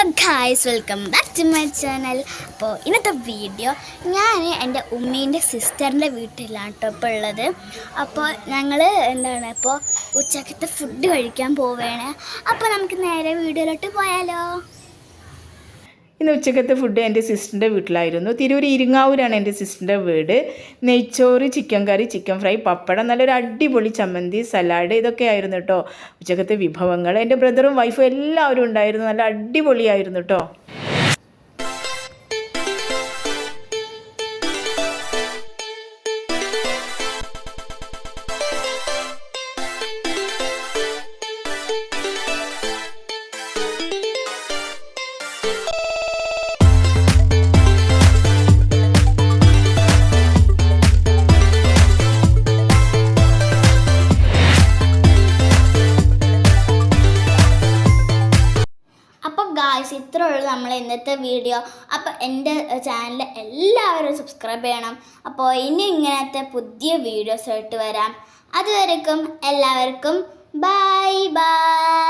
Hello guys welcome back to my channel അപ്പോൾ ഇന്നത്തെ video ഞാൻ എന്റെ ഉമ്മീന്റെ സിസ്റ്ററിന്റെ വീട്ടിലാണ് ഇപ്പോൾ ഉള്ളത്. അപ്പോൾ ഞങ്ങൾ എന്താണ് ഇപ്പോൾ ഉച്ചക്കത്തെ ഫുഡ് കഴിക്കാൻ പോവുകയാണ് അപ്പോൾ നമുക്ക് നേരെ വീഡിയോയിലോട്ട് പോയാലോ. ഇന്ന് ഉച്ചക്കത്തെ ഫുഡ് എന്റെ സിസ്റ്ററിന്റെ വീട്ടിലായിരുന്നു. തിരൂർ ഇരിങ്ങാവൂരാണ് എന്റെ സിസ്റ്ററിന്റെ വീട്. നെയ്ച്ചോറ് chicken curry chicken fry pappadam നല്ലൊരു അടിപൊളി ചമ്മന്തി സലാഡ് ഇതൊക്കെ ആയിരുന്നു കേട്ടോ ഉച്ചക്കത്തെ വിഭവങ്ങൾ. എന്റെ ബ്രദറും വൈഫും എല്ലാവരും ഉണ്ടായിരുന്നു. നല്ല അടിപൊളിയായിരുന്നു കേട്ടോ ഗായ്സ് ഇത്രേ ഉള്ളൂ നമ്മൾ ഇന്നത്തെ വീഡിയോ അപ്പോൾ എന്റെ ചാനൽ എല്ലാവരും സബ്സ്ക്രൈബ് ചെയ്യണം. അപ്പോൾ ഇനി ഇങ്ങനത്തെ പുതിയ വീഡിയോസ് ആയിട്ട് വരാം. അതുവരെക്കും എല്ലാവർക്കും ബൈ ബൈ